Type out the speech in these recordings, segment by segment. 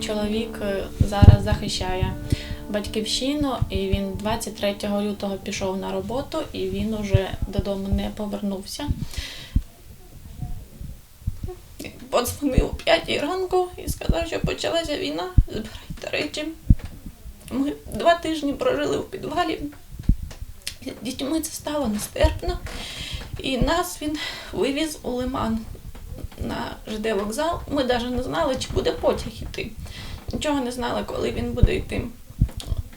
чоловік е, зараз захищає батьківщину, і він 23 лютого пішов на роботу, і він уже додому не повернувся. Подзвонив о 5 ранку і сказав, що почалася війна, збирайте речі. Ми два тижні прожили в підвалі. Дітьми це стало нестерпно. І нас він вивіз у Лиман на ЖД вокзал. Ми навіть не знали, чи буде потяг йти. Нічого не знали, коли він буде йти.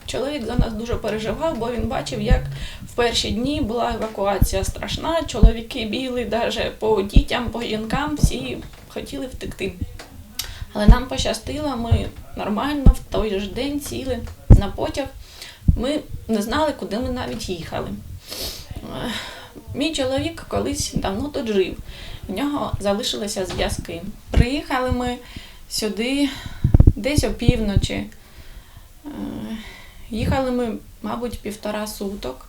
Чоловік за нас дуже переживав, бо він бачив, як в перші дні була евакуація страшна. Чоловіки бігли навіть по дітям, по жінкам, всі хотіли втекти. Але нам пощастило, ми нормально в той же день сіли на потяг. Ми не знали, куди ми навіть їхали. Мій чоловік колись давно тут жив. У нього залишилися зв'язки. Приїхали ми сюди десь опівночі. Е, Їхали ми, мабуть, півтора суток.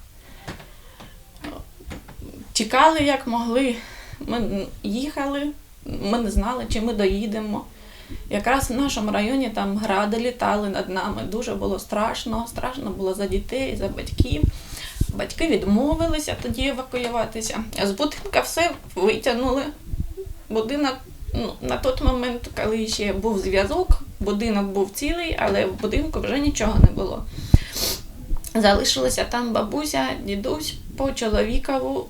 Чекали, як могли. Ми їхали, ми не знали, чи ми доїдемо. Якраз в нашому районі там гради літали над нами. Дуже було страшно. Страшно було за дітей, за батьків. Батьки відмовилися тоді евакуюватися. З будинка все витягнули. Будинок ну, на той момент, коли ще був зв'язок, будинок був цілий, але в будинку вже нічого не було. Залишилася там бабуся, дідусь по чоловікову.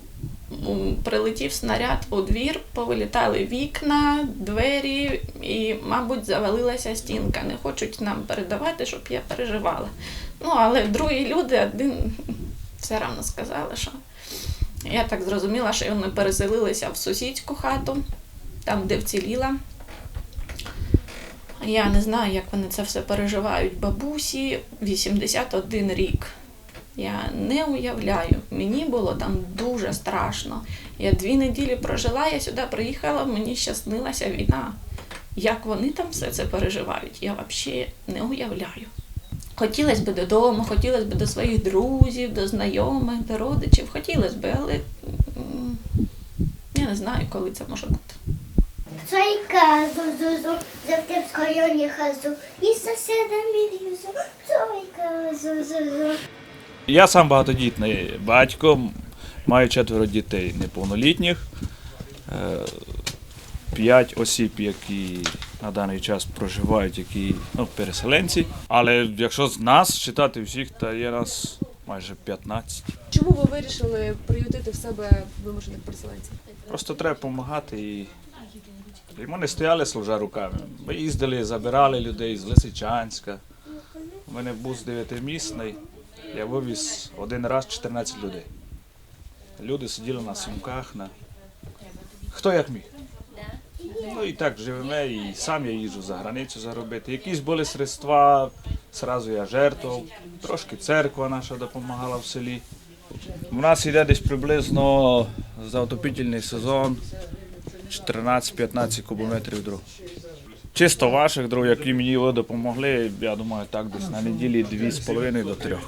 Прилетів снаряд у двір, повилітали вікна, двері і, мабуть, завалилася стінка. Не хочуть нам передавати, щоб я переживала. Ну, але другі люди один все одно сказали, що я так зрозуміла, що вони переселилися в сусідську хату, там, де вціліла. Я не знаю, як вони це все переживають. Бабусі 81 рік. Я не уявляю. Мені було там дуже страшно. Я дві неділі прожила, я сюди приїхала, мені ще війна. Як вони там все це переживають, я взагалі не уявляю. Хотілося б додому, хотілося б до своїх друзів, до знайомих, до родичів. Хотілося б, але я не знаю, коли це може бути. Цойка зузу, завтра в районі хазу, і з сусідами різу, цойка зузу. Я сам багатодітний батько, маю четверо дітей неповнолітніх, е, п'ять осіб, які на даний час проживають, які ну, переселенці. Але якщо з нас читати всіх, то є нас майже 15. Чому ви вирішили приютити в себе вимушених переселенців? Просто треба допомагати і. І ми не стояли служа руками. Ми їздили, забирали людей з Лисичанська. У мене бус дев'ятимісний. Я вивіз один раз 14 людей. Люди сиділи на сумках, на хто як міг. Ну і так живемо, і сам я їжджу за границю заробити. Якісь були средства, зразу я жертвував. Трошки церква наша допомагала в селі. У нас йде десь приблизно за отопительний сезон 14-15 кубометрів дров. Чисто ваших дров, які мені ви допомогли, я думаю, так десь на неділі 2,5 до 3.